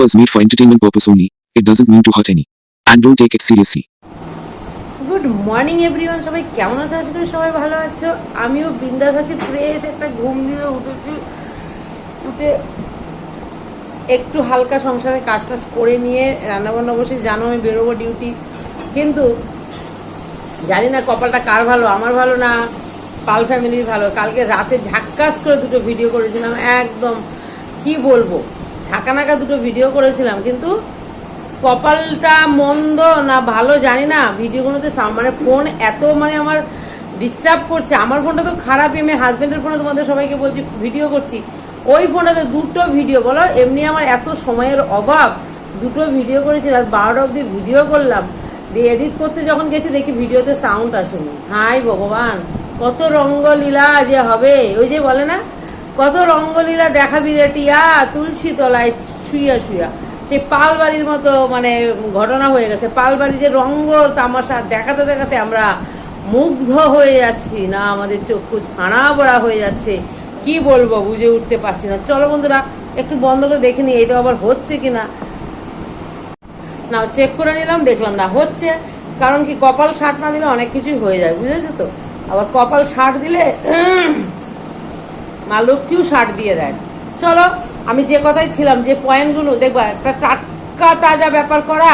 was made for entertainment purpose only. It doesn't mean to hurt any. And don't take it seriously. Good morning everyone সবাই কেমন আছো আশা করি সবাই ভালো আছো আমিও বিন্দাস আছি ফ্রেশ একটা ঘুম দিয়ে উঠেছি উঠে একটু হালকা সংসারে কাজ টাজ করে নিয়ে রান্নাবান্না বসে, জানো আমি বেরোবো ডিউটি কিন্তু জানি না কপালটা কার ভালো, আমার ভালো না পাল ফ্যামিলির ভালো। কালকে রাতে ঝাক্কাস করে দুটো ভিডিও করেছিলাম, একদম, কি বলব? ঝাঁকানাকা দুটো ভিডিও করেছিলাম, কিন্তু কপালটা মন্দ না ভালো জানি না। ভিডিওগুলোতে মানে ফোন এত মানে আমার ডিস্টার্ব করছে। আমার ফোনটা তো খারাপ, আমি হাজব্যান্ডের ফোনে তোমাদের সবাইকে বলছি ভিডিও করছি। ওই ফোনটাতে দুটো ভিডিও বলো? এমনি আমার এত সময়ের অভাব। দুটো ভিডিও করেছি, রাত বারোটা অবধি ভিডিও করলাম। দিয়ে এডিট করতে যখন গেছি, দেখি ভিডিওতে সাউন্ড আসেনি। হাই ভগবান! কত রঙ্গলীলা যে হবে। ওই যে বলে না, কত রঙ্গলীলা দেখাবি রে টিয়া, তুলসী তলায় শুইয়া শুইয়া। সেই পালবাড়ির মতো মানে ঘটনা হয়ে গেছে। পাল পালবাড়ি যে রঙ্গ তামাশা দেখাতে দেখাতে আমরা মুগ্ধ হয়ে যাচ্ছি। না, আমাদের চক্ষু ছাড়া বড়া হয়ে যাচ্ছে। কি বলব, বুঝে উঠতে পারছি না। চলো বন্ধুরা, একটু বন্ধ করে দেখে নিই, এটা আবার হচ্ছে কি না না চেক করে নিলাম, দেখলাম না, হচ্ছে। কারণ কি, কপাল শার্ট না দিলে অনেক কিছুই হয়ে যায়, বুঝেছ তো? আবার কপাল শার্ট দিলে মা লক্ষ্মীও শার্ট দিয়ে দেয়। চলো, আমি যে কথাই ছিলাম, যে পয়েন্টগুলো, দেখবা, একটা টাটকা তাজা ব্যাপার করা,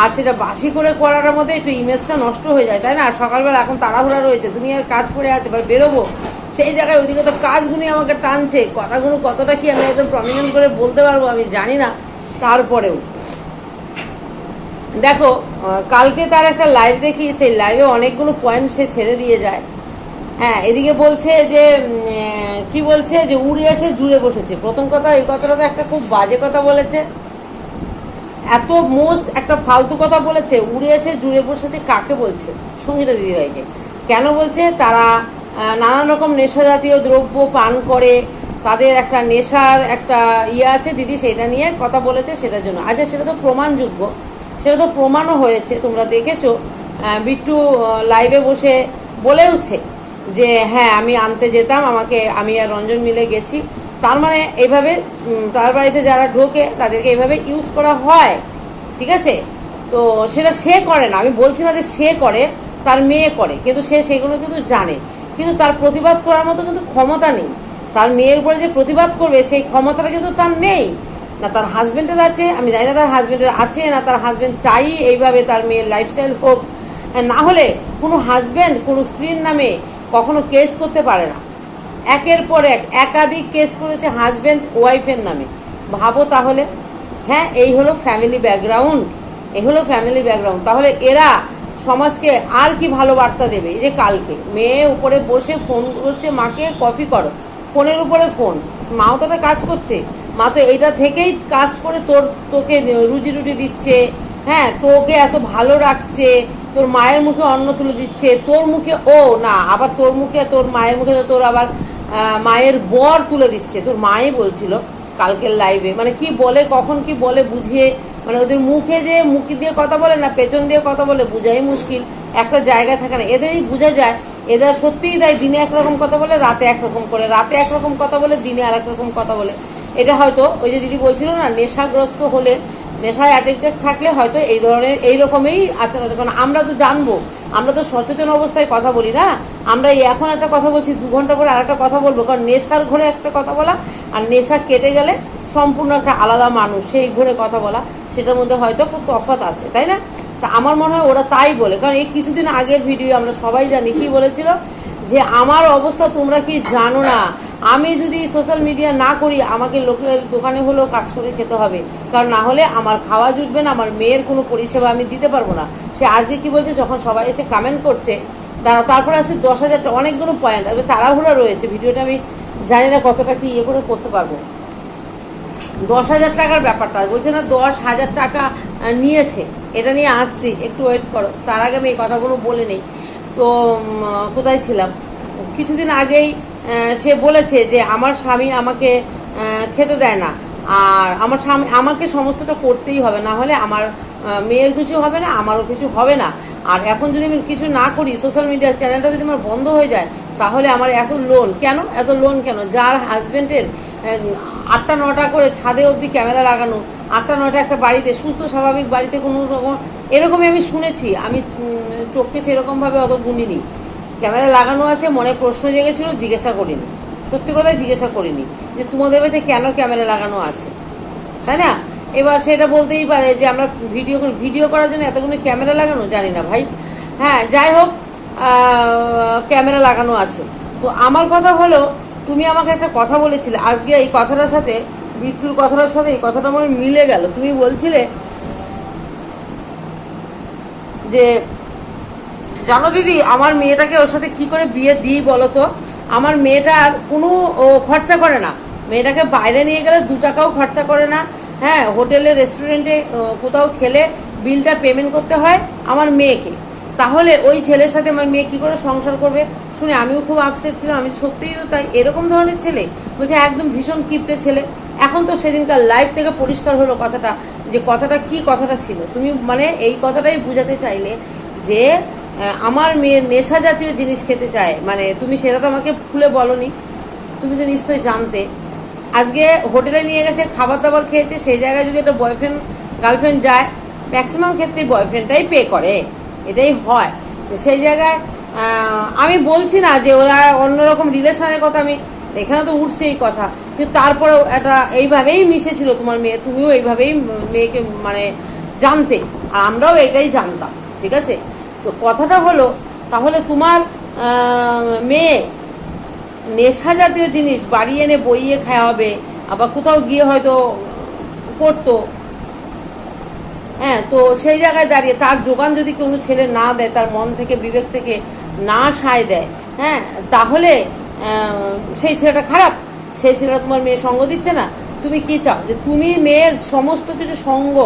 আর সেটা বাসি করে করার মধ্যে একটু ইমেজটা নষ্ট হয়ে যায়, তাই না? সকালবেলা এখন তাড়াহুড়া রয়েছে, দুনিয়ার কাজ পড়ে আছে, এবার বেরোবো। সেই জায়গায় ওইদিকে তো কাজগুলি আমাকে টানছে, কথাগুলো কতটা কি আমি একদম প্রমিনেন্ট করে বলতে পারব আমি জানি না, তারপরেও। দেখো কালকে তার একটা লাইভ দেখি সেই লাইভে অনেকগুলো পয়েন্ট সে ছেড়ে দিয়ে যায়। হ্যাঁ এদিকে বলছে যে কি বলছে যে উড়ে এসে জুড়ে বসেছে। প্রথম কথা, এই কথাটা তো একটা খুব বাজে কথা বলেছে। এত মোস্ট একটা ফালতু কথা বলেছে উড়ে এসে জুড়ে বসেছে কাকে বলছে? সঙ্গীতা দিদিভাইকে। কেন বলছে? তারা নানান রকম নেশা জাতীয় দ্রব্য পান করে, তাদের একটা নেশার একটা ইয়ে আছে, দিদি, সেটা নিয়ে কথা বলেছে সেটার জন্য। আচ্ছা সেটা তো প্রমাণযোগ্য। সেটা তো প্রমাণও হয়েছে, তোমরা দেখেছ। বিট্টু লাইভে বসে বলেওছে যে হ্যাঁ আমি আনতে যেতাম, আমাকে, আমি আর রঞ্জন মিলে গেছি। তার মানে এইভাবে তার বাড়িতে যারা ঢোকে, তাদেরকে এইভাবে ইউজ করা হয়, ঠিক আছে? তো সেটা সে করে না। আমি বলছি না যে সে করে, তার মেয়ে করে, কিন্তু সে সেগুলো কিন্তু জানে। কিন্তু তার প্রতিবাদ করার মতো কিন্তু ক্ষমতা নেই। তার মেয়ের উপরে যে প্রতিবাদ করবে, সেই ক্ষমতাটা কিন্তু তার নেই। না তার হাজবেন্ডের আছে, আমি জানি না তার হাজবেন্ডের আছে, না তার হাজবেন্ড চাই এইভাবে তার মেয়ের লাইফস্টাইল হোক। না হলে কোনো হাজবেন্ড কোনো স্ত্রীর নামে কখনো কেস করতে পারে না। একের পর এক, একাধিক কেস করেছে হাজবেন্ড ওয়াইফের নামে। ভাবো তাহলে হ্যাঁ এই হলো ফ্যামিলি ব্যাকগ্রাউন্ড এই হলো ফ্যামিলি ব্যাকগ্রাউন্ড তাহলে এরা সমাজকে আর কি ভালো বার্তা দেবে? এই যে কালকে মেয়ে উপরে বসে ফোন করছে, মাকে কফি করো। ফোনের উপরে ফোন মাও তো কাজ করছে। মা তো এইটা থেকেই কাজ করে তোর, তোকে রুজি রুটি দিচ্ছে। হ্যাঁ তোকে এত ভালো রাখছে। তোর মায়ের মুখে অন্ন তুলে দিচ্ছে। তোর মুখে ও না, আবার তোর মুখে তোর মায়ের মুখে তোর আবার মায়ের বর তুলে দিচ্ছে। তোর মাই বলছিল কালকের লাইভে মানে কি বলে, কখন কি বলে বুঝিয়ে মানে ওদের মুখে যে মুখি দিয়ে কথা বলে না, পেছন দিয়ে কথা বলে বোঝাই মুশকিল। একটা জায়গা থাকে না, এদেরই বোঝা যায়। এদের সত্যিই তাই, দিনে একরকম কথা বলে, রাতে একরকম করে। রাতে একরকম কথা বলে, দিনে আর রকম কথা বলে। এটা হয়তো ওই যে দিদি বলছিল না, নেশাগ্রস্ত হলে, নেশায় অ্যাডিক্টেড থাকলে হয়তো এই ধরনের, এই রকমই আচরণ হচ্ছে কারণ আমরা তো জানব, আমরা তো সচেতন অবস্থায় কথা বলি না? আমরা এখন একটা কথা বলছি, দু ঘণ্টা পরে আর একটা কথা বলব। কারণ নেশার ঘরে একটা কথা বলা, আর নেশা কেটে গেলে সম্পূর্ণ একটা আলাদা মানুষ, সেই ঘরে কথা বলা, সেটার মধ্যে হয়তো খুব তফাৎ আছে, তাই না? তা আমার মনে হয় ওরা তাই বলে। কারণ এই কিছুদিন আগের ভিডিও আমরা সবাই জানি কি বলেছিল, যে আমার অবস্থা তোমরা কি জানো না? আমি যদি সোশ্যাল মিডিয়া না করি, আমাকে লোকের দোকানে হলেও কাজ করে খেতে হবে। কারণ না হলে আমার খাওয়া জুটবে না, আমার মেয়ের কোনো পরিষেবা আমি দিতে পারব না। সে আজকে কি বলছে? যখন সবাই এসে কমেন্ট করছে তারা তারপরে আসছে দশ হাজারটা অনেকগুলো পয়েন্ট আসবে তাড়াহুড়া রয়েছে। ভিডিওটা আমি জানি না কতটা কি ইয়ে করে করতে পারব। দশ হাজার টাকার ব্যাপারটা, বলছে না দশ হাজার টাকা নিয়েছে। এটা নিয়ে আসছি, একটু ওয়েট করো। তার আগে আমি এই কথাগুলো বলে নেই। তো কোথায় ছিলাম? কিছুদিন আগেই সে বলেছে যে আমার স্বামী আমাকে খেতে দেয় না। আর আমার স্বামী, আমাকে সমস্তটা করতেই হবে, না হলে আমার মেয়ের কিছু হবে না, আমারও কিছু হবে না। আর এখন যদি আমি কিছু না করি সোশ্যাল মিডিয়ার চ্যানেলটা যদি আমার বন্ধ হয়ে যায়, তাহলে আমার এত লোন কেন? এত লোন কেন? যার হাজবেন্ডের আটটা, নটা করে ছাদে অবধি ক্যামেরা লাগানো, আটটা, নটা একটা বাড়িতে, সুস্থ, স্বাভাবিক বাড়িতে কোনো রকম, এরকমই আমি শুনেছি। আমি চোখকে সেরকমভাবে অত গুনিনি। ক্যামেরা লাগানো আছে, মনে প্রশ্ন জেগেছিল, জিজ্ঞাসা করিনি। সত্যি কথা জিজ্ঞাসা করিনি যে তোমাদের বাড়িতে কেন ক্যামেরা লাগানো আছে? তাই না? এবার সেটা বলতেই পারে যে আমরা ভিডিও ভিডিও করার জন্য এতগুলো ক্যামেরা লাগানো? জানি না ভাই। হ্যাঁ যাই হোক ক্যামেরা লাগানো আছে। তো আমার কথা হলো, তুমি আমাকে একটা কথা বলেছিলে। আজকে এই কথাটার সাথে বিট্টুর কথাটার সাথে এই কথাটা আমার মিলে গেল। তুমি বলছিলে যে জানো দিদি, আমার মেয়েটাকে ওর সাথে কি করে বিয়ে দিই বলো তো? আমার মেয়েটার কোনো খরচা করে না। মেয়েটাকে বাইরে নিয়ে গেলে দু টাকাও খরচা করে না। হ্যাঁ হোটেলে, রেস্টুরেন্টে কোথাও খেলে বিলটা পেমেন্ট করতে হয় আমার মেয়েকে। তাহলে ওই ছেলের সাথে আমার মেয়ে কি করে সংসার করবে? শুনে আমিও খুব আপসেট ছিলাম। আমি সত্যিই তো তাই, এরকম ধরনের ছেলে? বলছে, একদম ভীষণ কিপটে ছেলে। এখন তো সেদিনকার লাইফ থেকে পরিষ্কার হলো কথাটা, যে কথাটা কি কথাটা ছিল? তুমি মানে এই কথাটাই বোঝাতে চাইলে যে আমার মেয়ের নেশা জাতীয় জিনিস খেতে চায়। মানে তুমি সেটা তো আমাকে খুলে বলনি। তুমি তো নিশ্চয়ই জানতে। আজকে হোটেলে নিয়ে গেছে খাবার দাবার খেয়েছে, সেই জায়গায় যদি একটা বয়ফ্রেন্ড গার্লফ্রেন্ড যায় ম্যাক্সিমাম ক্ষেত্রে বয়ফ্রেন্ডটাই পে করে। এটাই হয়। সেই জায়গায় আমি বলছি না যে ওরা অন্যরকম রিলেশনের কথা, আমি এখানে তো উঠছে এই কথা। কিন্তু তারপরেও একটা এইভাবেই মিশেছিল তোমার মেয়ে, তুমিও এইভাবেই মেয়েকে মানে জানতে। আর আমরাও এটাই জানতাম, ঠিক আছে? কথাটা হলো, তাহলে তোমার মেয়ে নেশা জাতীয় জিনিস বাড়ি এনে বইয়ে খাওয়াবে, আবার কোথাও গিয়ে হয়তো করতো। হ্যাঁ তো সেই জায়গায় দাঁড়িয়ে তার যোগান যদি কোনো ছেলে না দেয়, তার মন থেকে, বিবেক থেকে না সায় দেয় হ্যাঁ তাহলে সেই ছেলেটা খারাপ। সেই ছেলেটা তোমার মেয়ে সঙ্গ দিচ্ছে না। তুমি কি চাও? যে তুমি মেয়ের সমস্ত কিছু সঙ্গ,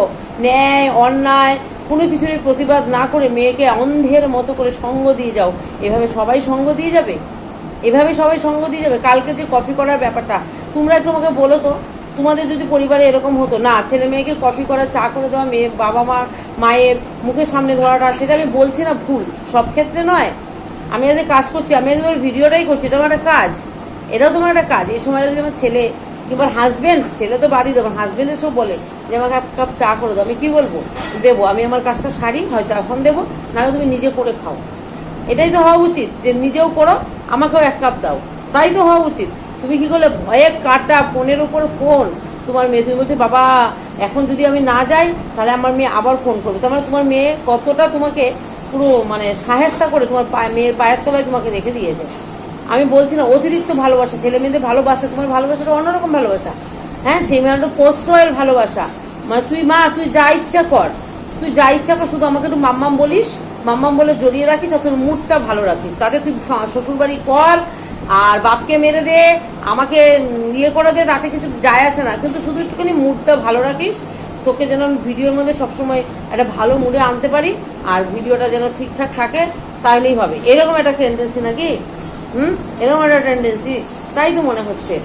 ন্যায়, অন্যায় কোনো কিছুরই প্রতিবাদ না করে মেয়েকে অন্ধের মতো করে সঙ্গ দিয়ে যাও। এভাবে সবাই সঙ্গ দিয়ে যাবে? এভাবে সবাই সঙ্গ দিয়ে যাবে? কালকে যে কফি করার ব্যাপারটা, তোমরা একটু আমাকে বলো তো। তোমাদের যদি পরিবারে এরকম হতো, না, ছেলে মেয়েকে কফি করা চা করে দেওয়া, মেয়ে, বাবা মা, মায়ের মুখের সামনে ধরাটা, সেটা আমি বলছি না ভুল, সব ক্ষেত্রে নয়। আমি আজ কাজ করছি, আমি আজ ভিডিওটাই করছি, এটা আমার একটা কাজ। এটাও তোমার একটা কাজ। এই সময় যদি আমার ছেলে কিংবা হাজবেন্ড ছেলে তো বাদই দেবো হাজবেন্ড এসব বলে। যে আমাকে এক কাপ চা করে দাও। আমি কি বলব? দেবো। আমি আমার কাজটা সারি, হয়তো এখন দেবো, নাহলে তুমি নিজে করে খাও। এটাই তো হওয়া উচিত, যে নিজেও করো, আমাকেও এক কাপ দাও। তাই তো হওয়া উচিত। তুমি কি করলে? ভয়ে কাটা ফোনের উপর ফোন। তোমার মেয়ে তুমি বলছো, বাবা, এখন যদি আমি না যাই, তাহলে আমার মেয়ে আবার ফোন করবে। তার মানে তোমার মেয়ে কতটা তোমাকে পুরো মানে সাহেস্তা করে তোমার মেয়ের পায়ের তলায় তোমাকে রেখে দিয়েছে। আমি বলছি না, অতিরিক্ত ভালোবাসা। ছেলে মেয়েদের ভালোবাসা, তোমার ভালোবাসাটা অন্যরকম ভালোবাসা। হ্যাঁ সেই মেয়েটা প্রশ্রয়ের ভালোবাসা। মানে তুই মা, তুই যা ইচ্ছা কর। তুই যা ইচ্ছা কর, শুধু আমাকে একটু মাম্মাম বলিস। মাম্মাম বলে জড়িয়ে রাখিস আর তোর মুডটা ভালো রাখিস। তাতে তুই শ্বশুর বাড়ি কর আর বাপকে মেরে দে, আমাকে ইয়ে করে দে, তাতে কিছু যায় আসে না। কিন্তু শুধু একটুখানি মুডটা ভালো রাখিস। তোকে যেন ভিডিওর মধ্যে সবসময় একটা ভালো মুডে আনতে পারি আর ভিডিওটা যেন ঠিকঠাক থাকে তাহলেই হবে। এরকম একটা টেন্ডেন্সি নাকি? হুম? এরকম একটা টেন্ডেন্সি তাই তো মনে হচ্ছে।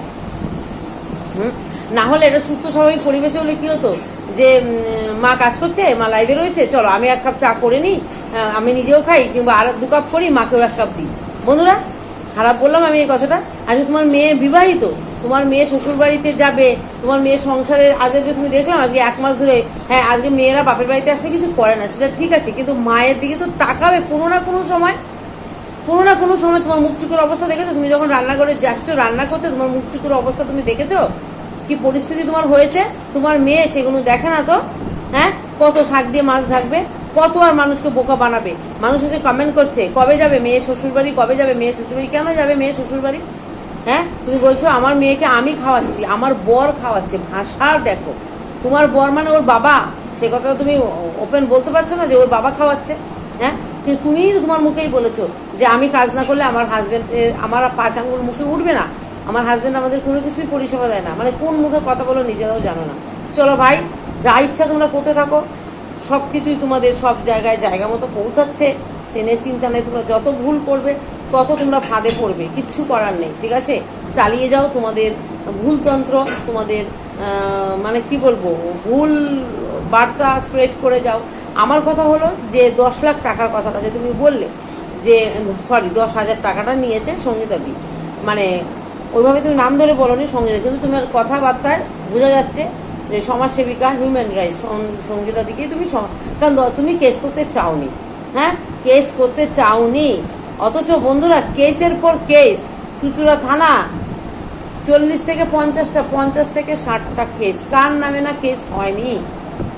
হুম? না হলে এটা সুস্থ স্বাভাবিক পরিবেশে হলে কি হতো? যে মা কাজ করছে, মা লাইভে রয়েছে, চলো, আমি এক কাপ চা করে নিই আমি নিজেও খাই, কিংবা আর দু কাপ করি, মাকেও এক কাপ দিই। বন্ধুরা, খারাপ বললাম আমি এই কথাটা? আজকে তোমার মেয়ে বিবাহিত? তোমার মেয়ে শ্বশুর বাড়িতে যাবে, তোমার মেয়ে সংসারে আজকে তুমি দেখলাম আজকে এক মাস ধরে হ্যাঁ আজকে মেয়েরা বাপের বাড়িতে আসলে কিছু করে না, সেটা ঠিক আছে, কিন্তু মায়ের দিকে তো তাকাবে কোনো না কোনো সময়। কোনো না কোনো সময় তোমার মুখ চুকুর অবস্থা দেখেছ? তুমি যখন রান্না করে যাচ্ছ, রান্না করতে তোমার মুখ চুকুর অবস্থা তুমি দেখেছ? কি পরিস্থিতি তোমার হয়েছে? তোমার মেয়ে সেগুলো দেখে না তো? হ্যাঁ? কত শাক দিয়ে মাছ থাকবে কত আর মানুষকে বোকা বানাবে? মানুষ এসে কমেন্ট করছে, কবে যাবে মেয়ে শ্বশুরবাড়ি? কবে যাবে মেয়ে শ্বশুরবাড়ি? কেন যাবে মেয়ে শ্বশুরবাড়ি? হ্যাঁ? তুমি বলছো, আমার মেয়েকে আমি খাওয়াচ্ছি, আমার বর খাওয়াচ্ছে, ভাষা দেখো। তোমার বর মানে ওর বাবা? সে কথা তুমি ওপেন বলতে পারছ না যে ওর বাবা খাওয়াচ্ছে? হ্যাঁ? কিন্তু তুমিই তোমার মুখেই বলেছ যে আমি কাজ না করলে আমার হাজবেন্ড আমার পাঁচ আঙ্গুল মুখে উঠবে না। আমার হাজব্যান্ড আমাদের কোনো কিছুই পরিষেবা দেয় না। মানে কোন মুখে কথা বলো নিজেরাও জানো না। চলো ভাই, যা ইচ্ছা তোমরা করতে থাকো। সব কিছুই তোমাদের সব জায়গায় জায়গা মতো পৌঁছাচ্ছে। সে নিয়ে চিন্তা নেই, তোমরা যত ভুল করবে, তত তোমরা ফাঁদে পড়বে। কিচ্ছু করার নেই, ঠিক আছে? চালিয়ে যাও তোমাদের ভুলতন্ত্র, তোমাদের মানে কি বলব, ভুল বার্তা স্প্রেড করে যাও। আমার কথা হলো যে দশ লাখ টাকার কথাটা যে তুমি বললে, যে সরি দশ হাজার টাকাটা নিয়েছে সঙ্গীতা দি। মানে ওইভাবে তুমি নাম ধরে বলনি সঙ্গীতা কিন্তু তোমার কথাবার্তায় বোঝা যাচ্ছে যে সমাজসেবিকা হিউম্যান রাইটস সঙ্গীতা দিকেই তুমি কারণ তুমি কেস করতে চাওনি হ্যাঁ? কেস করতে চাওনি। অথচ বন্ধুরা কেসের পর কেস চুচুড়া থানা, চল্লিশ থেকে পঞ্চাশটা, পঞ্চাশ থেকে ষাটটা কেস কার নামে না কেস হয়নি?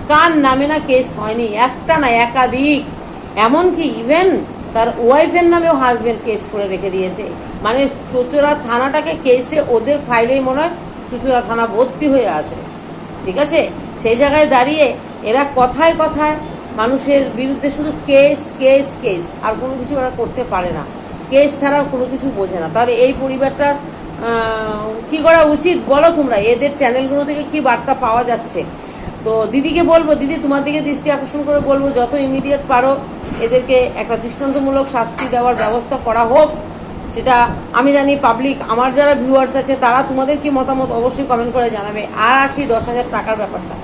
কার নামে না কেস হয়নি? একটা না একাধিক। এমনকি ইভেন তার ওয়াইফের নামেও হাজবেন্ড কেস করে রেখে দিয়েছে। মানে চুচুড়া থানাটাকে কেসে ওদের ফাইলেই মনে হয় চুচুড়া থানা ভর্তি হয়ে আছে। ঠিক আছে? সেই জায়গায় দাঁড়িয়ে এরা কথায় কথায় মানুষের বিরুদ্ধে শুধু কেস কেস কেস আর কোনো কিছু ওরা করতে পারে না। কেস ছাড়া কোনো কিছু বোঝে না। তাহলে এই পরিবারটার কি করা উচিত বলো তোমরা? এদের চ্যানেলগুলো থেকে কি বার্তা পাওয়া যাচ্ছে? তো দিদিকে বলব, দিদি তোমার দিকে দৃষ্টি আকর্ষণ করে বলব, যত ইমিডিয়েট পারো এদেরকে একটা দৃষ্টান্তমূলক শাস্তি দেওয়ার ব্যবস্থা করা হোক। সেটা আমি জানি পাবলিক আমার যারা ভিউয়ার্স আছে, তারা তোমাদের কি মতামত অবশ্যই কমেন্ট করে জানাবে। আর আসি দশ হাজার টাকার ব্যাপারটা।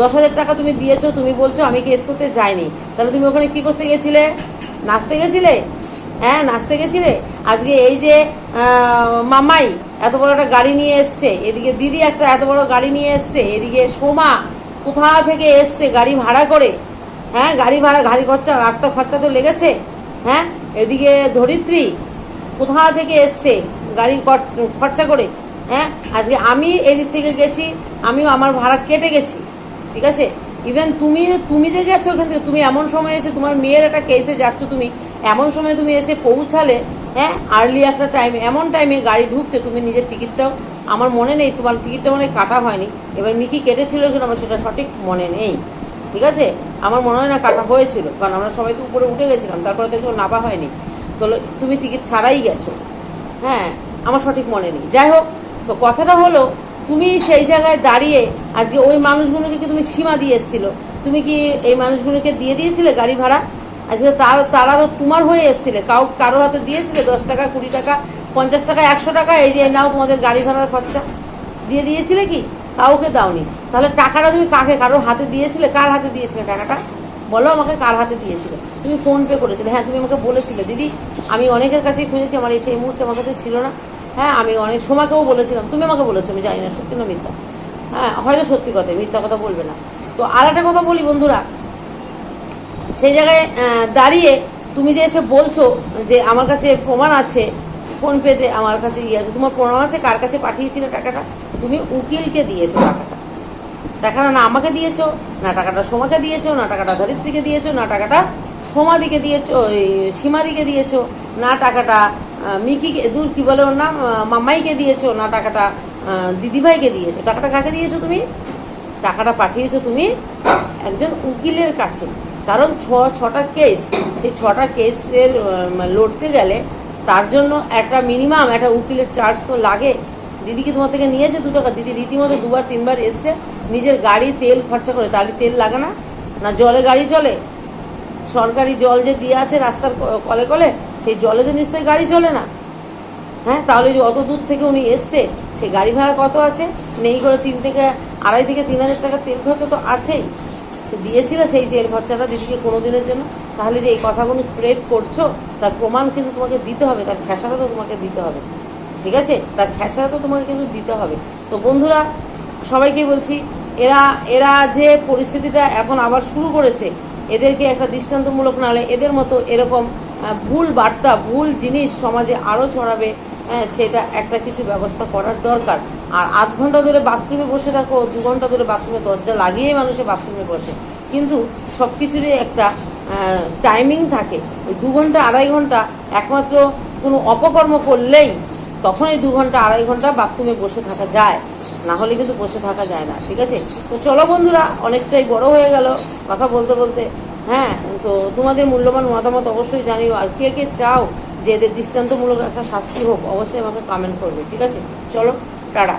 দশ হাজার টাকা তুমি দিয়েছ, তুমি বলছো আমি কেস করতে যাইনি। তাহলে তুমি ওখানে কি করতে গেছিলে? নাচতে গেছিলে? হ্যাঁ নাচতে গেছিলে? আজকে এই যে মামাই এত বড় একটা গাড়ি নিয়ে এসছে, এদিকে দিদি একটা এত বড় গাড়ি নিয়ে এসছে, এদিকে সোমা কোথা থেকে এসছে গাড়ি ভাড়া করে? হ্যাঁ গাড়ি ভাড়া, গাড়ি খরচা, রাস্তা খরচা তো লেগেছে। হ্যাঁ এদিকে ধরিত্রী কোথা থেকে এসছে গাড়ির খরচা করে হ্যাঁ? আজকে আমি এদিক থেকে গেছি, আমিও আমার ভাড়া কেটে গেছি, ঠিক আছে? ইভেন তুমি তুমি যে গেছো ওখান থেকে, তুমি এমন সময় এসে তোমার মেয়ের একটা কেসে যাচ্ছ তুমি, এমন সময় তুমি এসে পৌঁছালে হ্যাঁ? আর্লি একটা টাইম এমন টাইমে গাড়ি ঢুকছে, তুমি নিজের টিকিটটাও আমার মনে নেই, তোমার টিকিটটা মানে কাটা হয়নি। এবার মিকি কেটেছিল কিনা আমার সেটা সঠিক মনে নেই, ঠিক আছে? আমার মনে হয় না কাটা হয়েছিল, কারণ আমরা সবাই তো উপরে উঠে গেছিলাম, তারপরে তো কেউ নাপা হয়নি। তো তুমি টিকিট ছাড়াই গেছো। হ্যাঁ আমার সঠিক মনে নেই। যাই হোক, তো কথাটা হলো, তুমি সেই জায়গায় দাঁড়িয়ে আজকে ওই মানুষগুলোকে কি তুমি সীমা দিয়ে এসেছিল? তুমি কি এই মানুষগুলোকে দিয়ে দিয়েছিলে গাড়ি ভাড়া? আজকে তার, তারা তো তোমার হয়ে এসেছিলে। কাউ, কারোর হাতে দিয়েছিলে দশ টাকা, কুড়ি টাকা, পঞ্চাশ টাকা, একশো টাকা? এই যে নাও তোমাদের গাড়ি ভাড়ার খরচা। দিয়ে দিয়েছিলে কি? কাউকে দাওনি। তাহলে টাকাটা তুমি কাকে? কারোর হাতে দিয়েছিলে? কার হাতে দিয়েছিলে টাকাটা? বলো আমাকে কার হাতে দিয়েছিলে। তুমি ফোন পে করেছিলে। হ্যাঁ তুমি আমাকে বলেছিলে। দিদি, আমি অনেকের কাছেই খুঁজেছি আমার এই সেই মুহূর্তে আমার কাছে ছিল না। হ্যাঁ আমি অনেক সময়কেও বলেছিলাম। তুমি আমাকে বলেছ, আমি জানি না, সত্যি না মিথ্যা? হ্যাঁ হয়তো সত্যি কথা, মিথ্যা কথা বলবে না। তো আর একটা কথা বলি বন্ধুরা। সেই জায়গায় দাঁড়িয়ে তুমি যে এসে বলছো যে আমার কাছে প্রমাণ আছে ফোন পেতে আমার কাছে ইয়ে আছে, তোমার প্রমাণ আছে কার কাছে পাঠিয়েছিলে টাকাটা? তুমি উকিলকে দিয়েছ টাকাটা। টাকাটা না আমাকে দিয়েছ না টাকাটা সোমাকে দিয়েছ না টাকাটা ধরিত্রীকে দিয়েছ না টাকাটা সোমাদিকে দিয়েছ ওই সীমাদিকে দিয়েছ না টাকাটা মিকিকে দূর কি বলে ওর নাম আহ, মামাইকে দিয়েছ না টাকাটা দিদিভাইকে দিয়েছ। টাকাটা কাকে দিয়েছ তুমি? টাকাটা পাঠিয়েছো তুমি একজন উকিলের কাছে। কারণ ছ ছটা কেস সেই ছটা কেসের লড়তে গেলে তার জন্য একটা মিনিমাম একটা উকিলের চার্জ তো লাগে। দিদি কি তোমার থেকে নিয়েছে দু টাকা। দিদি রীতিমতো দুবার, তিনবার এসছে। নিজের গাড়ি, তেল খরচা করে। তাহলে তেল লাগে না? না জলে গাড়ি চলে? সরকারি জল যে দিয়ে আছে রাস্তার কলে কলে, সেই জলে তো নিশ্চয়ই গাড়ি চলে না। হ্যাঁ তাহলে যে অত দূর থেকে উনি এসছে, সে গাড়ি ভাড়া কত আছে? নেই করে তিন থেকে, আড়াই থেকে তিন হাজার টাকা তেল খরচা তো আছেই। সে দিয়েছিল সেই তেল খরচাটা দিদিকে কোনো দিনের জন্য। তাহলে যে এই কথাগুলো স্প্রেড করছ, তার প্রমাণ কিন্তু তোমাকে দিতে হবে, তার খেসারা তো তোমাকে দিতে হবে। ঠিক আছে? তার খেসারা তো তোমাকে কিন্তু দিতে হবে। তো বন্ধুরা, সবাইকে বলছি, এরা এরা যে পরিস্থিতিটা এখন আবার শুরু করেছে, এদেরকে একটা দৃষ্টান্তমূলক নালে এদের মতো এরকম ভুল বার্তা, ভুল জিনিস সমাজে আরও ছড়াবে হ্যাঁ সেটা একটা কিছু ব্যবস্থা করার দরকার। আর আধ ঘণ্টা ধরে বাথরুমে বসে থাকো, দু ঘণ্টা ধরে বাথরুমে দরজা লাগিয়েই মানুষে বাথরুমে বসে। কিন্তু সব কিছুরই একটা টাইমিং থাকে। ওই দু ঘণ্টা, আড়াই ঘণ্টা একমাত্র কোনো অপকর্ম করলেই তখন এই দু ঘণ্টা, আড়াই ঘণ্টা বাথরুমে বসে থাকা যায়। না হলে কিন্তু বসে থাকা যায় না, ঠিক আছে? তো চলো বন্ধুরা, অনেকটাই বড় হয়ে গেল কথা বলতে বলতে। হ্যাঁ তো তোমাদের মূল্যবান মতামত অবশ্যই জানিও। আর কে কে চাও যে এদের দৃষ্টান্তমূলক একটা শাস্তি হোক, অবশ্যই আমাকে কমেন্ট করবে, ঠিক আছে? চলো, টাটা।